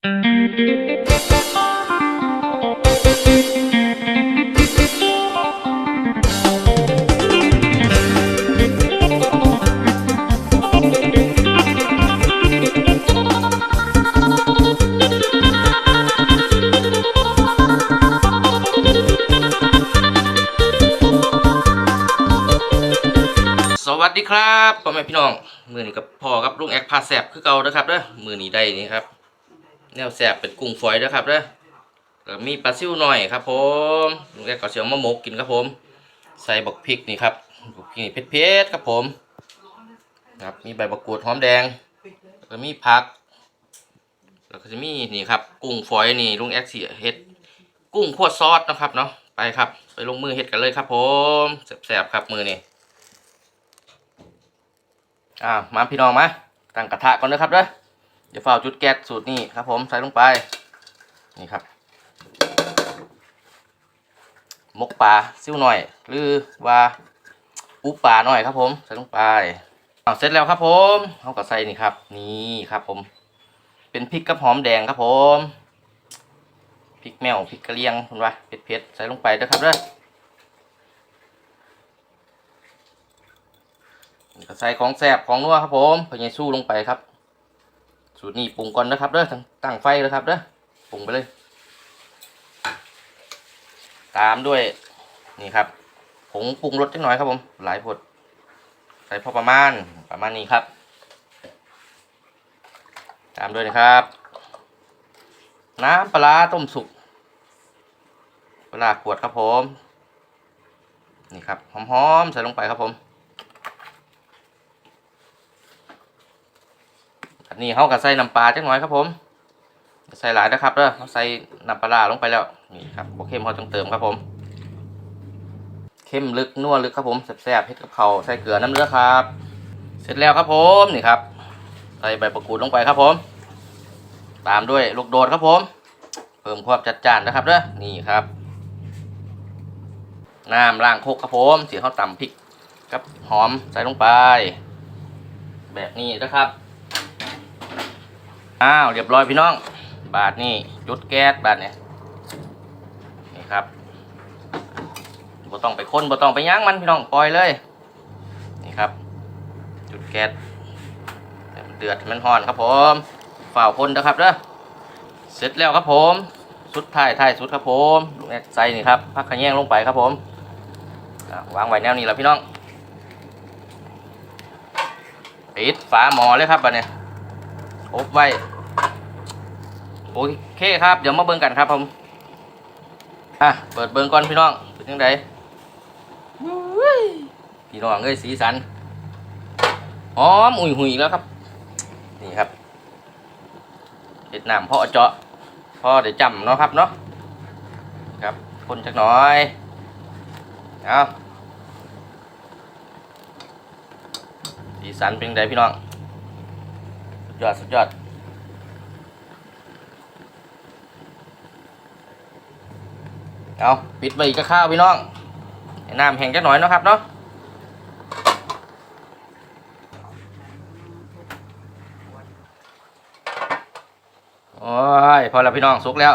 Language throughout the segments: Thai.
สวัสดีครับพ่อแม่พี่น้อง มือนี้กับพ่อกับลุงแอกพาแสบคือเก่าเด้อครับเด้อมือนี้ได้นี่ครับ แนวแสบเป็นกุ้งฝอยเด้อครับเด้อแล้วมีปลาซิวหน่อยครับ ผมลุงแกก็เสียวมะมกกินครับผม ใส่บักพริกนี่ครับบักพริกนี่เผ็ดๆครับผมครับมีใบมะกรูดหอมแดงแล้วมีผัก แล้วก็จะมีนี่ครับ กุ้งฝอยนี่ลุงแอกเสิเฮ็ดกุ้งคั่วซอสนะครับเนาะไปครับ ไปลงมือเฮ็ดกันเลยครับ ผมแสบๆครับมือนี้อ่ามาพี่น้องมาตั้งกระทะก่อนนะครับเด้อ เดี๋ยวฝ้าจุดแก๊สสูตรนี้ครับ ผมใส่ลงไป นี่ครับมกปลาซิ่วหน่อย หรือว่าอุปลาหน่อยครับ ผมใส่ลงไปเอาเสร็จแล้วครับ ผมเขาก็ใส่นี่ครับ นี่ครับ ผม เป็นพริกกับหอมแดงครับ ผมพริกแมวพริกกระเลียงคุณว่าเผ็ดๆใส่ลงไปเด้อครับเด้อนี่ก็ใส่ของแซ่บของนัวครับผมพยายสู้ลงไปครับ สูตรนี้ปรุงก่อนนะครับเด้อตั้งตั้งไฟเลยครับเด้อปรุงไปเลย ตามด้วยนี่ครับผงปรุงรสจักหน่อยครับผม หลายผดใส่พอประมาณประมาณนี้ครับ ตามด้วยนะครับ น้ำปลาต้มสุกปลาร้าขวดครับผม นี่ครับหอมๆใส่ลงไปครับผม นนี้เขาก็ใส่น้ำปลาจักหน่อยครับผม ใส่หลายนะครับเด้อเขาใส่น้ำปลาลงไปแล้วนี่ครับโอเคเขาต้องเติมครับผมเข้มลึกนัวลึกครับผมแซ่บๆเผ็ดกับเขาใส่เกลือน้ำเลือดครับ เสร็จแล้วครับผมนี่ครับ ใส่ใบมะกูดลงไปครับผม ตามด้วยลูกโดดครับผม เพิ่มความจัดจ้านนะครับเด้อนี่ครับน้ำล้างโคกครับผมสีเขาตำพริกกับหอมใส่ลงไป แบบนี้นะครับ อ้าวเรียบร้อยพี่น้อง บาทนี่จุดแก๊สบาทเนี่ยนี่ครับบ่ต้องไปค้นบ่ต้องไปย่างมันพี่น้องปล่อยเลย นี่ครับ จุดแก๊สเดือดมันห่อนครับผมฝ่าวคนนะครับเด้อเสร็จแล้วครับผม สุดท้ายท้ายสุดครับผมลูกแอกใส่นี่ครับพักขะแยงลงไปครับผมวางไว้แนวนี้แล้วพี่น้องปิดฝาหมอเลยครับบัดเนี่ย อบไว้ โอเคครับ เดี๋ยวมาเบิ่งกันครับผมอะเปิดเบิ่งก่อนพี่น้อง เป็นยังไงพี่น้องเอ้ยสีสันหอมอุ่ยหุยแล้วครับ นี่ครับเห็ดน้ำพ่อเจาะพ่อเดี๋ยวจำเนาะครับเนาะครับคนจักหน่อยเอาสีสันเป็นยังไงพี่น้องสุด ยอด สุดยอด เอาปิดไปอีกก็ข้าวพี่น้องน้ำแห้งจักหน่อยนะครับเนาะโอ้ยพอแล้วพี่น้องสุกแล้ว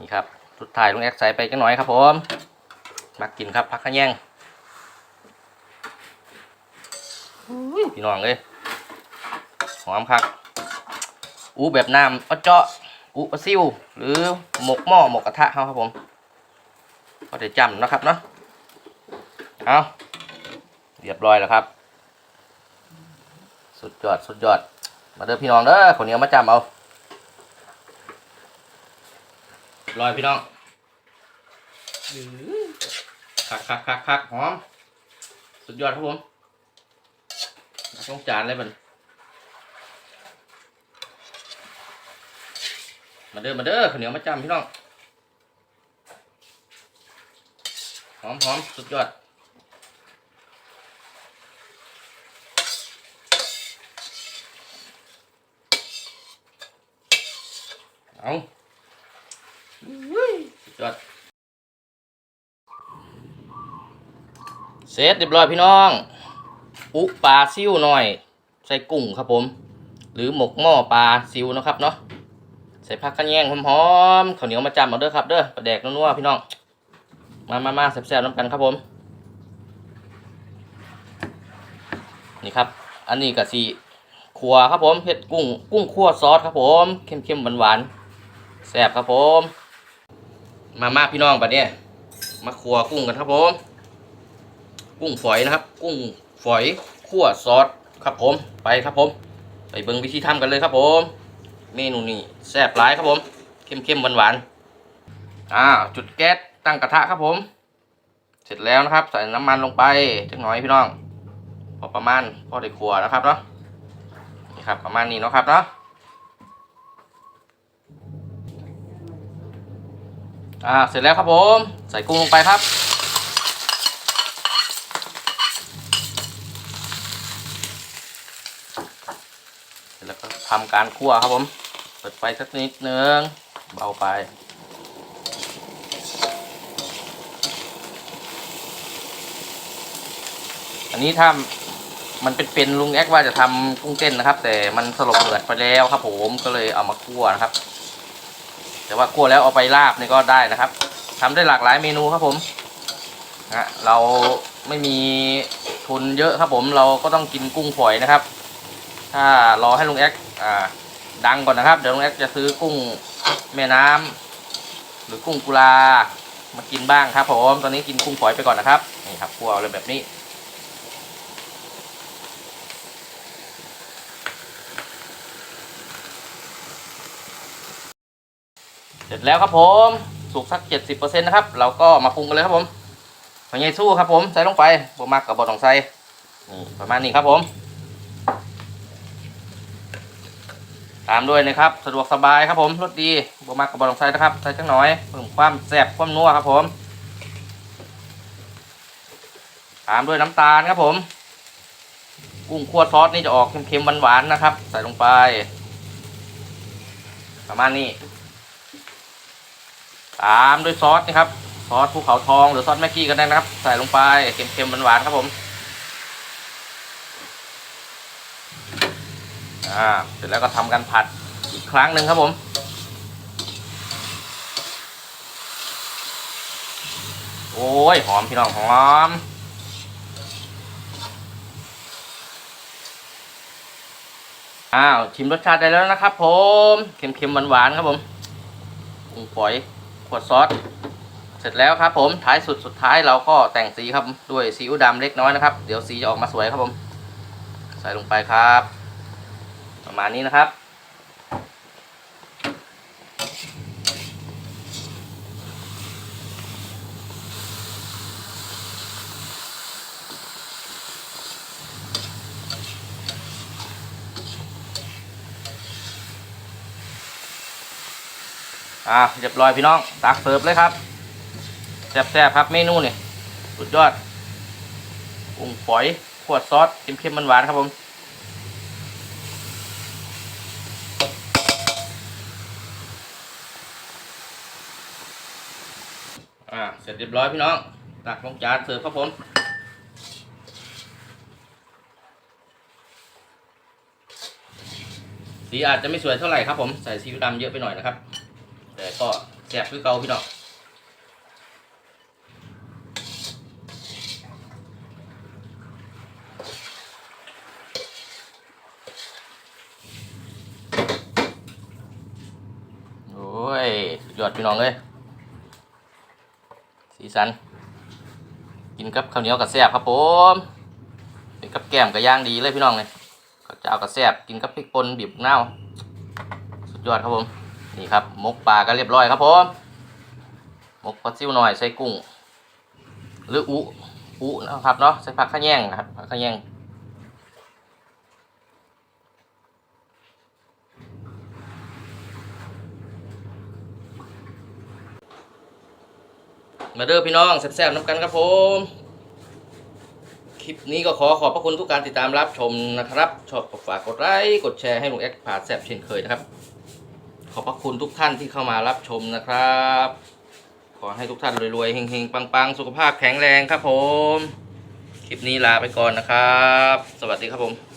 นี่ครับ สุดท้ายลุงแอกใส่ไปจักหน่อยครับผมมากินครับพักขะแยงพี่น้องเลย หอมครับอูแบบน้ำเอเจาะอูปลาซิวหรือหมกหม้อหมกกระทะเขาครับผมก็จะจำนะครับเนาะเอาเรียบร้อยแล้วครับ สุดยอดสุดยอด มาเด้อพี่น้องเด้อคนเนี้มาจำเอาลอยพี่น้องคักคักคักคักหอม สุดยอดครับผมต้องจานเลยมัน มาเด้อมาเด้อข้าวเหนียวมาจำพี่น้องหอมหอมสุดยอดเอาสุดยอดเสร็จเรียบร้อยพี่น้อง อุปลาซิ่วหน่อย ใส่กุ้งครับผม หรือหมกหม้อปลาซิวนะครับเนาะ ใส่ผักกระแยงหอมๆข้าวเหนียวมาจำเอาเด้อครับเด้อปลาแดกนัวๆพี่น้อง มามามาแซ่บๆน้ำกันครับผม นี่ครับ อันนี้ก็สีขัวครับผมเผ็ดกุ้ง กุ้งคั่วซอสครับผม เค็มๆหวานๆแซ่บครับผม มามาพี่น้องบัดเนี้ยมาขัวกุ้งกันครับผม กุ้งฝอยนะครับ กุ้งฝอยคั่วซอสครับผม ไปครับผม ไปเบิ่งวิธีทำกันเลยครับผม เมนูนี้แซ่บหลายครับผมเค็มๆหวานๆอ่าจุดแก๊สตั้งกระทะครับผม เสร็จแล้วนะครับ ใส่น้ำมันลงไปจักหน่อยพี่น้อง พอประมาณพอได้ครัวนะครับเนาะนี่ครับประมาณนี้เนาะครับเนาะอ่าเสร็จแล้วครับผม ใส่กุ้งลงไปครับเสร็จแล้วก็ทำการคั่วครับผม เปิดไฟสักนิดนึงเบาไป อันนี้ถ้ามันเป็นเป็นลุงแอกว่าจะทำกุ้งเต้นนะครับ แต่มันสลบเหลือดไปแล้วครับ ผมก็เลยเอามาคั่วนะครับ แต่ว่าคั่วแล้วเอาไปลาบนี่ก็ได้นะครับทำได้หลากหลายเมนูครับผมนะเราไม่มีทุนเยอะครับผมเราก็ต้องกินกุ้งฝอยนะครับ ถ้ารอให้ลุงแอกอ่า ดังก่อนนะครับ เดี๋ยวลุงแอกจะซื้อกุ้งแม่น้ำหรือกุ้งกุลามากินบ้างครับผมตอนนี้กินกุ้งฝอยไปก่อนนะครับนี่ครับคั่วเลยแบบนี้เสร็จแล้วครับผมสุกสักเจ็ดสิบเปอร์เซ็นต์นะครับ เราก็มาปรุงกันเลยครับผมหัวใหญ่สู้ครับผมใส่ลงไปบวมักกับบอต้องใส่นี่ประมาณนี้ครับผม ตามด้วยนะครับ สะดวกสบายครับผมรสดีบวมักกับบอต้องใส่นะครับใส่จังหน่อยเพิ่มความแซ่บความนัวครับผม ตามด้วยน้ำตาลครับผม กุ้งคั่วซอสนี่จะออกเค็มๆหวานๆนะครับ ใส่ลงไป ประมาณนี้ ตามด้วยซอสนะครับซอสภูเขาทองหรือซอสแม็กกี้ก็ได้นะครับ ใส่ลงไปเค็มๆหวานๆครับผม อ่าเสร็จแล้วก็ทำการผัดอีกครั้งหนึ่งครับผม โอ้ยหอมพี่น้องหอมอ้าวชิมรสชาติได้แล้วนะครับผมเค็มๆหวานๆครับผมกุ้งฝอยขวดซอสเสร็จแล้วครับผมท้ายสุดสุดท้ายเราก็แต่งสีครับด้วยซีอิ๊วดำเล็กน้อยนะครับ เดี๋ยวสีจะออกมาสวยครับผม ใส่ลงไปครับ ประมาณนี้นะครับ อ่าเรียบร้อยพี่น้อง ตักเสิร์ฟเลยครับแซ่บๆครับเมนูนี่สุดยอดกุ้งฝอยขวดซอสเค็มๆมันหวานๆครับผม อ่า เส ร็จเรียบร้อยพี่น้อง ตักลงจานเสิร์ฟครับผมสีอาจจะไม่สวยเท่าไหร่ครับผมใส่ซีอิ๊วดำเยอะไปหน่อยนะครับ แต่ก็แซ่บคือเก่าพี่น้องโอ้ยสุดยอดพี่น้องเลย สัน กินกับข้าวเหนียวกับแซ่บครับผมกินกับแก้มกับย่างดีเลยพี่น้องเลยก็จะเจ้ากับแซ่บกินกับพริกป่นบีบมะนาวสุดยอดครับผมนี่ครับมกปลาก็เรียบร้อยครับผมมกปลาซิวหน่อยใส่กุ้ง หรืออุอุนะครับเนาะใส่ผักข้าแยงนะครับผักข้าแยง มาเด้อพี่น้องแซ่บๆน้ำกันครับผม คลิปนี้ก็ขอขอบพระคุณทุกการติดตามรับชมนะครับ ชอบก็ฝากกดไลค์กดแชร์ให้ลุงแอคผ่าแซ่บเช่นเคยนะครับ ขอบพระคุณทุกท่านที่เข้ามารับชมนะครับ ขอให้ทุกท่านรวยๆเฮงๆปังๆ สุขภาพแข็งแรงครับผม คลิปนี้ลาไปก่อนนะครับ สวัสดีครับผม